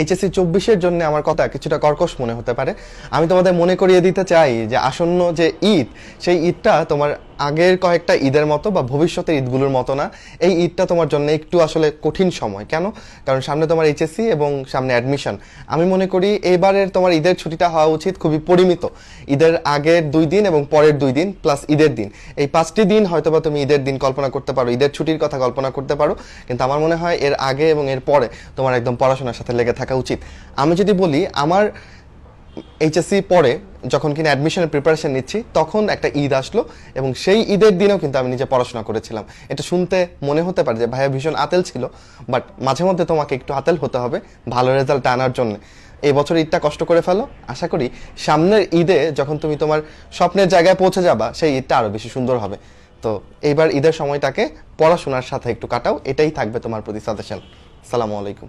HSC চব্বিশের জন্য আমার কথা কিছুটা কর্কশ মনে হতে পারে। আমি তোমাদের মনে করিয়ে দিতে চাই যে আসন্ন যে ঈদ, সেই ঈদটা তোমার আগের কয়েকটা ঈদের মতো বা ভবিষ্যতের ঈদগুলোর মতো না, এই ঈদটা তোমার জন্য একটু আসলে কঠিন সময়। কেন? কারণ সামনে তোমার এইচএসসি এবং সামনে অ্যাডমিশন আমি মনে করি এবারের তোমার ঈদের ছুটিটা হওয়া উচিত খুবই পরিমিত। ঈদের আগের দুই দিন এবং পরের দুই দিন প্লাস ঈদের দিন। এই পাঁচটি দিন হয়তো বা তুমি ঈদের দিন কল্পনা করতে পারো, ঈদের ছুটির কথা কল্পনা করতে পারো, কিন্তু আমার মনে হয় এর আগে এবং এর পরে তোমার একদম পড়াশোনার সাথে লেগে থাকা উচিত। আমি যদি বলি, আমার এইচএসসি পরে যখন কিনা অ্যাডমিশনের প্রিপারেশন নিচ্ছি, তখন একটা ঈদ আসলো এবং সেই ঈদের দিনেও কিন্তু আমি নিজে পড়াশোনা করেছিলাম। এটা শুনতে মনে হতে পারে যে ভাইয়া ভীষণ আতেল ছিল বাট মাঝে মধ্যে তোমাকে একটু আতেল হতে হবে, ভালো রেজাল্ট আনার জন্য। এই বছর ঈদটা কষ্ট করে ফেলো। আশা করি সামনের ঈদে যখন তুমি তোমার স্বপ্নের জায়গায় পৌঁছে যাবা, সেই ঈদটা আরও বেশি সুন্দর হবে। তো এইবার ঈদের সময়টাকে পড়াশোনার সাথে একটু কাটাও, এটাই থাকবে তোমার প্রতি সাজেশন সালামু আলাইকুম।